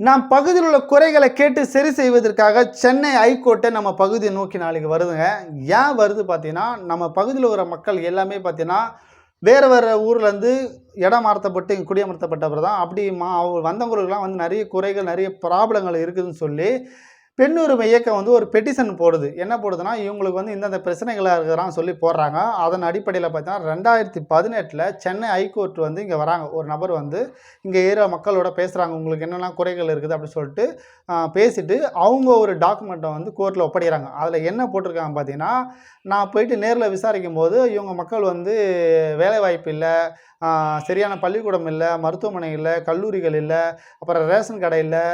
நாம் பகுதியில் உள்ள குறைகளை கேட்டு சரி செய்வதற்காக சென்னை ஹைகோர்ட்டை நம்ம பகுதியை நோக்கி நாளைக்கு வருதுங்க. ஏன் வருது பார்த்தீங்கன்னா நம்ம பகுதியில் வர மக்கள் எல்லாமே பார்த்தீங்கன்னா வேறு வேறு ஊர்லேருந்து இடம் மாற்றப்பட்டு இங்கே குடியமர்த்தப்பட்டவர் தான். அப்படி மா அவங்க வந்தவங்களுக்குலாம் வந்து நிறைய குறைகள் நிறைய ப்ராப்ளங்கள் இருக்குதுன்னு சொல்லி பெண்ணுரிமை இயக்கம் வந்து ஒரு பெட்டிஷன் போடுது. என்ன போடுதுன்னா இவங்களுக்கு வந்து இந்தந்த பிரச்சனைகளாக இருக்கிறான்னு சொல்லி போடுறாங்க. அதன் அடிப்படையில் பார்த்தீங்கன்னா ரெண்டாயிரத்தி பதினெட்டில் சென்னை ஹைகோர்ட் வந்து இங்கே வராங்க. ஒரு நபர் வந்து இங்கே ஏற மக்களோட பேசுகிறாங்க உங்களுக்கு என்னென்ன குறைகள் இருக்குது அப்படின்னு சொல்லிட்டு பேசிட்டு அவங்க ஒரு டாக்குமெண்ட்டை வந்து கோர்ட்டில் ஒப்படைகிறாங்க அதில் என்ன போட்டிருக்காங்க பார்த்தீங்கன்னா நான் போயிட்டு நேரில் விசாரிக்கும் போது இவங்க மக்கள் வந்து வேலைவாய்ப்பு இல்லை சரியான பள்ளிக்கூடம் இல்லை மருத்துவமனை இல்லை கல்லூரிகள் இல்லை அப்புறம் ரேஷன் கடை இல்லை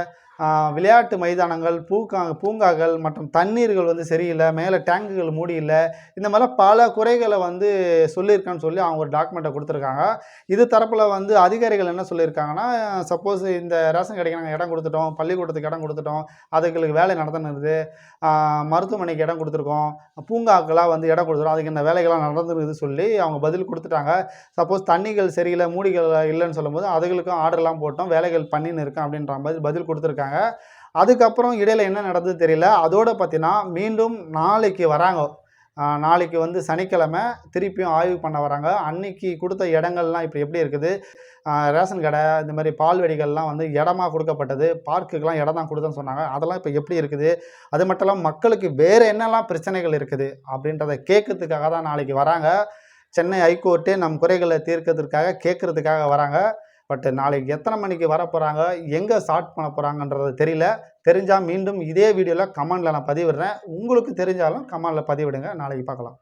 விளையாட்டு மைதானங்கள் பூக்கா பூங்காக்கள் மற்றும் தண்ணீர்கள் வந்து சரியில்லை மேலே டேங்குகள் மூடியில்லை. இந்த மாதிரிலாம் பல குறைகளை வந்து சொல்லியிருக்கான்னு சொல்லி அவங்க ஒரு டாக்குமெண்ட்டை கொடுத்துருக்காங்க. இது தரப்பில் வந்து அதிகாரிகள் என்ன சொல்லியிருக்காங்கன்னா சப்போஸ் இந்த ரேஷன் கடைக்கு நாங்கள் இடம் கொடுத்துட்டோம் பள்ளிக்கூடத்துக்கு இடம் கொடுத்துட்டோம் அதுகளுக்கு வேலை நடந்துனுது மருத்துவமனைக்கு இடம் கொடுத்துருக்கோம் பூங்காக்கெல்லாம் வந்து இடம் கொடுத்துருக்கோம் அதுக்கு என்ன வேலைகள்லாம் நடந்துருக்குது சொல்லி அவங்க பதில் கொடுத்துட்டாங்க. சப்போஸ் தண்ணிகள் சரியில்லை மூடிகள் இல்லைன்னு சொல்லும்போது அதுகளுக்கும் ஆர்டர்லாம் போட்டோம் வேலைகள் பண்ணின்னு இருக்கோம் அப்படின்ற மாதிரி பதில் கொடுத்துருக்காங்க. அதுக்கப்புறம் இடையில் என்ன நடந்தது தெரியல. அதோட பார்த்தீங்கன்னா மீண்டும் நாளைக்கு வராங்க. நாளைக்கு வந்து சனிக்கிழமை திருப்பியும் ஆய்வு பண்ண வராங்க. அன்னைக்கு கொடுத்த இடங்கள்லாம் இப்போ எப்படி இருக்குது? ரேஷன் கடை இந்த மாதிரி பால்வெடிகள்லாம் வந்து இடமா கொடுக்கப்பட்டது. பார்க்குக்கெலாம் இடம் தான் கொடுத்தேன்னு சொன்னாங்க. அதெல்லாம் இப்போ எப்படி இருக்குது? அது மட்டும் இல்லாமல் மக்களுக்கு வேறு என்னெல்லாம் பிரச்சனைகள் இருக்குது? அப்படின்றத கேட்கறதுக்காக தான் நாளைக்கு வராங்க. சென்னை ஹைகோர்ட்டு நம் குறைகளை தீர்க்கிறதுக்காக கேட்கறதுக்காக வராங்க. பட் நாளைக்கு எத்தனை மணிக்கு வர போகிறாங்க எங்கே ஸ்டார்ட் பண்ண போகிறாங்கன்றது தெரியல. தெரிஞ்சால் மீண்டும் இதே வீடியோவில் கமெண்டில் நான் பதிவிடுறேன். உங்களுக்கு தெரிஞ்சாலும் கமெண்டில் பதிவிடுங்க. நாளைக்கு பார்க்கலாம்.